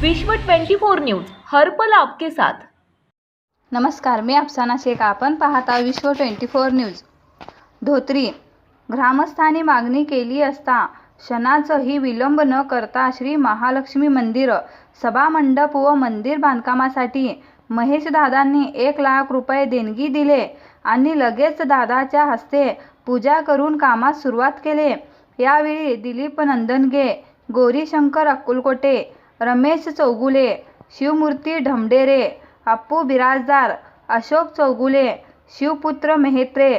विश्व 24 न्यूज हर्पल आपके साथ. नमस्कार मी अफसाना शेख. आपण पाहता विश्व ट्वेंटी फोर न्यूज. धोत्री ग्रामस्थांनी मागणी केली असता क्षणाचंही विलंब न करता श्री महालक्ष्मी मंदिर सभामंडप व मंदिर बांधकामासाठी महेशदादांनी एक लाख रुपये देणगी दिले आणि लगेच दादाच्या हस्ते पूजा करून कामास सुरुवात केले. यावेळी दिलीप नंदनगे गौरीशंकर अक्कुलकोटे रमेश चौगुले शिवमूर्ती ढमडेरे अप्पू बिराजदार अशोक चौगुले शिवपुत्र मेहत्रे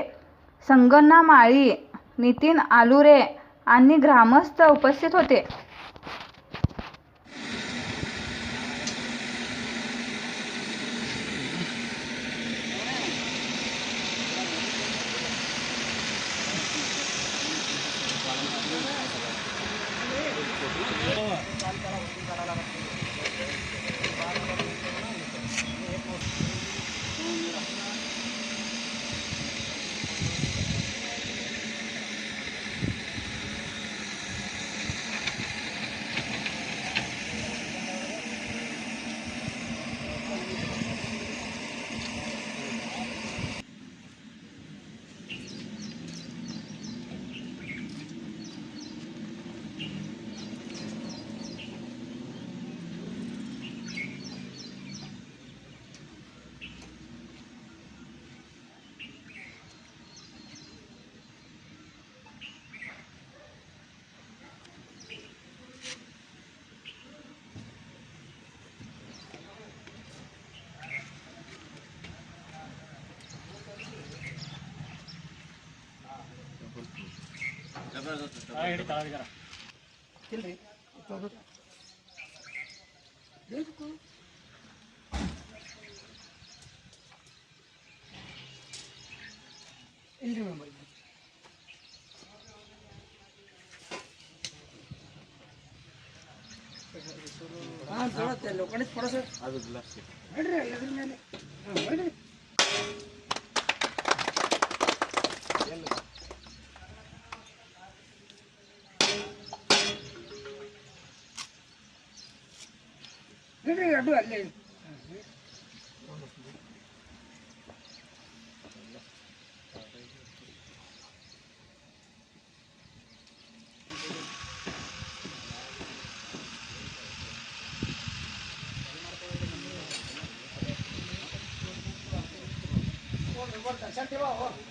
संगण्णा माळी नितीन आलुरे आणि ग्रामस्थ उपस्थित होते. होती Ah, no, te lo pones por hacer. A ver, gracias. A ver, a ver, a ver. ഇത് കണ്ടുവല്ലേ Santiago.